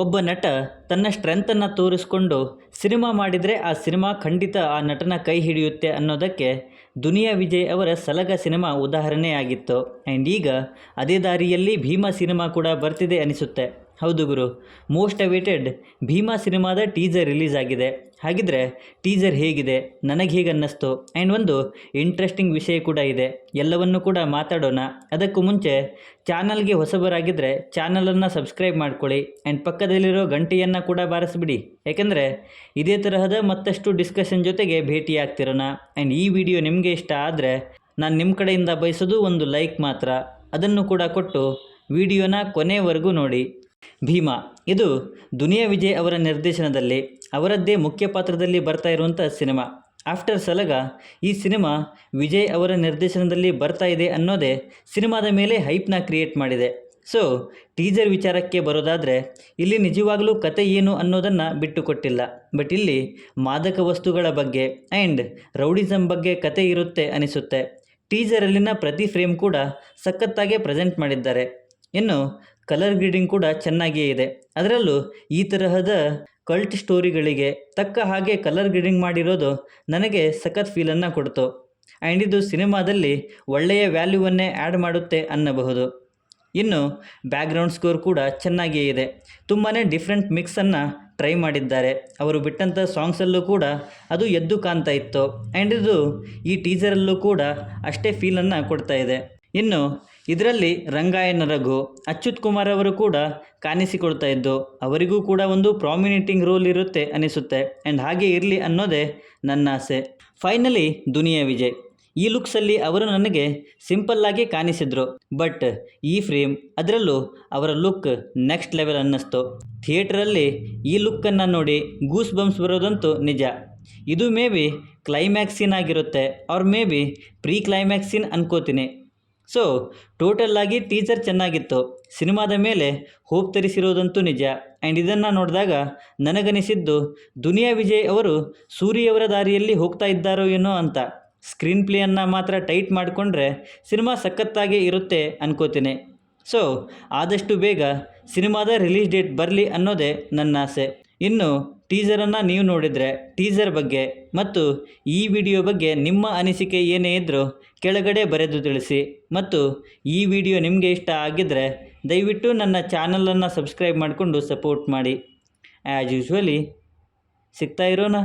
ಒಬ್ಬ ನಟ ತನ್ನ ಸ್ಟ್ರೆಂತನ್ನು ತೋರಿಸ್ಕೊಂಡು ಸಿನಿಮಾ ಮಾಡಿದರೆ ಆ ಸಿನಿಮಾ ಖಂಡಿತ ಆ ನಟನ ಕೈ ಹಿಡಿಯುತ್ತೆ ಅನ್ನೋದಕ್ಕೆ ದುನಿಯಾ ವಿಜಯ್ ಅವರ ಸಲಗ ಸಿನಿಮಾ ಉದಾಹರಣೆಯಾಗಿತ್ತು. ಆ್ಯಂಡ್ ಈಗ ಅದೇ ದಾರಿಯಲ್ಲಿ ಭೀಮಾ ಸಿನಿಮಾ ಕೂಡ ಬರ್ತಿದೆ ಅನಿಸುತ್ತೆ. ಹೌದು ಗುರು. ಮೋಸ್ಟ್ ಅವೇಟೆಡ್ ಭೀಮಾ ಸಿನಿಮಾದ ಟೀಸರ್ ರಿಲೀಸ್ ಆಗಿದೆ. ಹಾಗಿದ್ರೆ ಟೀಸರ್ ಹೇಗಿದೆ? ನನಗೆ ಹೇಗೆ ಅನ್ನಿಸ್ತು? ಆ್ಯಂಡ್ ಒಂದು ಇಂಟ್ರೆಸ್ಟಿಂಗ್ ವಿಷಯ ಕೂಡ ಇದೆ. ಎಲ್ಲವನ್ನು ಕೂಡ ಮಾತಾಡೋಣ. ಅದಕ್ಕೂ ಮುಂಚೆ ಚಾನಲ್ಗೆ ಹೊಸಬರಾಗಿದ್ದರೆ ಚಾನಲನ್ನು ಸಬ್ಸ್ಕ್ರೈಬ್ ಮಾಡ್ಕೊಳ್ಳಿ. ಆ್ಯಂಡ್ ಪಕ್ಕದಲ್ಲಿರೋ ಗಂಟೆಯನ್ನು ಕೂಡ ಬಾರಿಸ್ಬಿಡಿ. ಯಾಕೆಂದರೆ ಇದೇ ತರಹದ ಮತ್ತಷ್ಟು ಡಿಸ್ಕಷನ್ ಜೊತೆಗೆ ಭೇಟಿಯಾಗ್ತಿರೋಣ. ಆ್ಯಂಡ್ ಈ ವಿಡಿಯೋ ನಿಮಗೆ ಇಷ್ಟ ಆದರೆ ನಾನು ನಿಮ್ಮ ಕಡೆಯಿಂದ ಬಯಸೋದು ಒಂದು ಲೈಕ್ ಮಾತ್ರ. ಅದನ್ನು ಕೂಡ ಕೊಟ್ಟು ವಿಡಿಯೋನ ಕೊನೆವರೆಗೂ ನೋಡಿ. ಭೀಮಾ, ಇದು ದುನಿಯಾ ವಿಜಯ್ ಅವರ ನಿರ್ದೇಶನದಲ್ಲಿ ಅವರದ್ದೇ ಮುಖ್ಯ ಪಾತ್ರದಲ್ಲಿ ಬರ್ತಾ ಇರುವಂಥ ಸಿನಿಮಾ. ಆಫ್ಟರ್ ಸಲಗ ಈ ಸಿನಿಮಾ ವಿಜಯ್ ಅವರ ನಿರ್ದೇಶನದಲ್ಲಿ ಬರ್ತಾ ಇದೆ ಅನ್ನೋದೇ ಸಿನಿಮಾದ ಮೇಲೆ ಹೈಪ್ನ ಕ್ರಿಯೇಟ್ ಮಾಡಿದೆ. ಸೊ, ಟೀಸರ್ ವಿಚಾರಕ್ಕೆ ಬರೋದಾದರೆ ಇಲ್ಲಿ ನಿಜವಾಗಲೂ ಕತೆ ಏನು ಅನ್ನೋದನ್ನು ಬಿಟ್ಟುಕೊಟ್ಟಿಲ್ಲ. ಬಟ್ ಇಲ್ಲಿ ಮಾದಕ ವಸ್ತುಗಳ ಬಗ್ಗೆ ಆ್ಯಂಡ್ ರೌಡಿಸಮ್ ಬಗ್ಗೆ ಕತೆ ಇರುತ್ತೆ ಅನಿಸುತ್ತೆ. ಟೀಸರಲ್ಲಿನ ಪ್ರತಿ ಫ್ರೇಮ್ ಕೂಡ ಸಖತ್ತಾಗೆ ಪ್ರೆಸೆಂಟ್ ಮಾಡಿದ್ದಾರೆ. ಇನ್ನು ಕಲರ್ ಗ್ರೀಡಿಂಗ್ ಕೂಡ ಚೆನ್ನಾಗಿಯೇ ಇದೆ. ಅದರಲ್ಲೂ ಈ ತರಹದ ಕಲ್ಟ್ ಸ್ಟೋರಿಗಳಿಗೆ ತಕ್ಕ ಹಾಗೆ ಕಲರ್ ಗ್ರೀಡಿಂಗ್ ಮಾಡಿರೋದು ನನಗೆ ಸಖತ್ ಫೀಲನ್ನು ಕೊಡ್ತು. ಆ್ಯಂಡ್ ಇದು ಸಿನಿಮಾದಲ್ಲಿ ಒಳ್ಳೆಯ ವ್ಯಾಲ್ಯೂವನ್ನೇ ಆ್ಯಡ್ ಮಾಡುತ್ತೆ ಅನ್ನಬಹುದು. ಇನ್ನು ಬ್ಯಾಕ್ಗ್ರೌಂಡ್ ಸ್ಕೋರ್ ಕೂಡ ಚೆನ್ನಾಗಿಯೇ ಇದೆ. ತುಂಬಾ ಡಿಫ್ರೆಂಟ್ ಮಿಕ್ಸನ್ನು ಟ್ರೈ ಮಾಡಿದ್ದಾರೆ. ಅವರು ಬಿಟ್ಟಂಥ ಸಾಂಗ್ಸಲ್ಲೂ ಕೂಡ ಅದು ಎದ್ದು ಕಾಣ್ತಾ ಇತ್ತು. ಆ್ಯಂಡ್ ಇದು ಈ ಟೀಸರಲ್ಲೂ ಕೂಡ ಅಷ್ಟೇ ಫೀಲನ್ನು ಕೊಡ್ತಾ ಇದೆ. ಇನ್ನು ಇದರಲ್ಲಿ ರಂಗಾಯಣ ರಘು ಅಚ್ಯುತ್ ಕುಮಾರ್ ಅವರು ಕೂಡ ಕಾಣಿಸಿಕೊಳ್ತಾ ಇದ್ದು ಅವರಿಗೂ ಕೂಡ ಒಂದು ಪ್ರಾಮಿನೇಟಿಂಗ್ ರೋಲ್ ಇರುತ್ತೆ ಅನಿಸುತ್ತೆ. ಆ್ಯಂಡ್ ಹಾಗೆ ಇರಲಿ ಅನ್ನೋದೇ ನನ್ನ ಆಸೆ. ಫೈನಲಿ ದುನಿಯಾ ವಿಜಯ್. ಈ ಲುಕ್ಸಲ್ಲಿ ಅವರು ನನಗೆ ಸಿಂಪಲ್ಲಾಗಿ ಕಾಣಿಸಿದ್ರು. ಬಟ್ ಈ ಫ್ರೇಮ್ ಅದರಲ್ಲೂ ಅವರ ಲುಕ್ ನೆಕ್ಸ್ಟ್ ಲೆವೆಲ್ ಅನ್ನಿಸ್ತು. ಥಿಯೇಟ್ರಲ್ಲಿ ಈ ಲುಕ್ಕನ್ನು ನೋಡಿ ಗೂಸ್ ಬಂಪ್ಸ್ ಬರೋದಂತೂ ನಿಜ. ಇದು ಮೇ ಬಿ ಕ್ಲೈಮ್ಯಾಕ್ಸಿನ್ ಸೀನ್ ಆಗಿರುತ್ತೆ. ಅವ್ರ ಮೇ ಬಿ ಪ್ರೀ ಕ್ಲೈಮ್ಯಾಕ್ಸಿನ್ ಸೀನ್ ಅನ್ಕೋತೀನಿ. ಸೊ ಟೋಟಲ್ ಆಗಿ ಟೀಸರ್ ಚೆನ್ನಾಗಿತ್ತು. ಸಿನಿಮಾದ ಮೇಲೆ ಹೋಪ್ ತರಿಸಿರೋದಂತೂ ನಿಜ. ಆ್ಯಂಡ್ ಇದನ್ನು ನೋಡಿದಾಗ ನನಗನಿಸಿದ್ದು ದುನಿಯಾ ವಿಜಯ್ ಅವರು ಸೂರಿಯವರ ದಾರಿಯಲ್ಲಿ ಹೋಗ್ತಾ ಇದ್ದಾರೋ ಏನೋ ಅಂತ. ಸ್ಕ್ರೀನ್ ಪ್ಲೇಯನ್ನು ಮಾತ್ರ ಟೈಟ್ ಮಾಡಿಕೊಂಡ್ರೆ ಸಿನಿಮಾ ಸಖತ್ತಾಗೇ ಇರುತ್ತೆ ಅನ್ಕೋತೀನಿ. ಸೊ ಆದಷ್ಟು ಬೇಗ ಸಿನಿಮಾದ ರಿಲೀಸ್ ಡೇಟ್ ಬರಲಿ ಅನ್ನೋದೇ ನನ್ನ ಆಸೆ. ಇನ್ನು ಟೀಸರನ್ನು ನೀವು ನೋಡಿದರೆ ಟೀಸರ್ ಬಗ್ಗೆ ಮತ್ತು ಈ ವಿಡಿಯೋ ಬಗ್ಗೆ ನಿಮ್ಮ ಅನಿಸಿಕೆ ಏನೇ ಇದ್ದರೂ ಕೆಳಗಡೆ ಬರೆದು ತಿಳಿಸಿ ಮತ್ತು ಈ ವಿಡಿಯೋ ನಿಮಗೆ ಇಷ್ಟ ಆಗಿದ್ದರೆ ದಯವಿಟ್ಟು ನನ್ನ ಚಾನಲನ್ನು ಸಬ್ಸ್ಕ್ರೈಬ್ ಮಾಡಿಕೊಂಡು ಸಪೋರ್ಟ್ ಮಾಡಿ. ಆ್ಯಸ್ ಯೂಶ್ವಲಿ ಸಿಗ್ತಾ ಇರೋಣ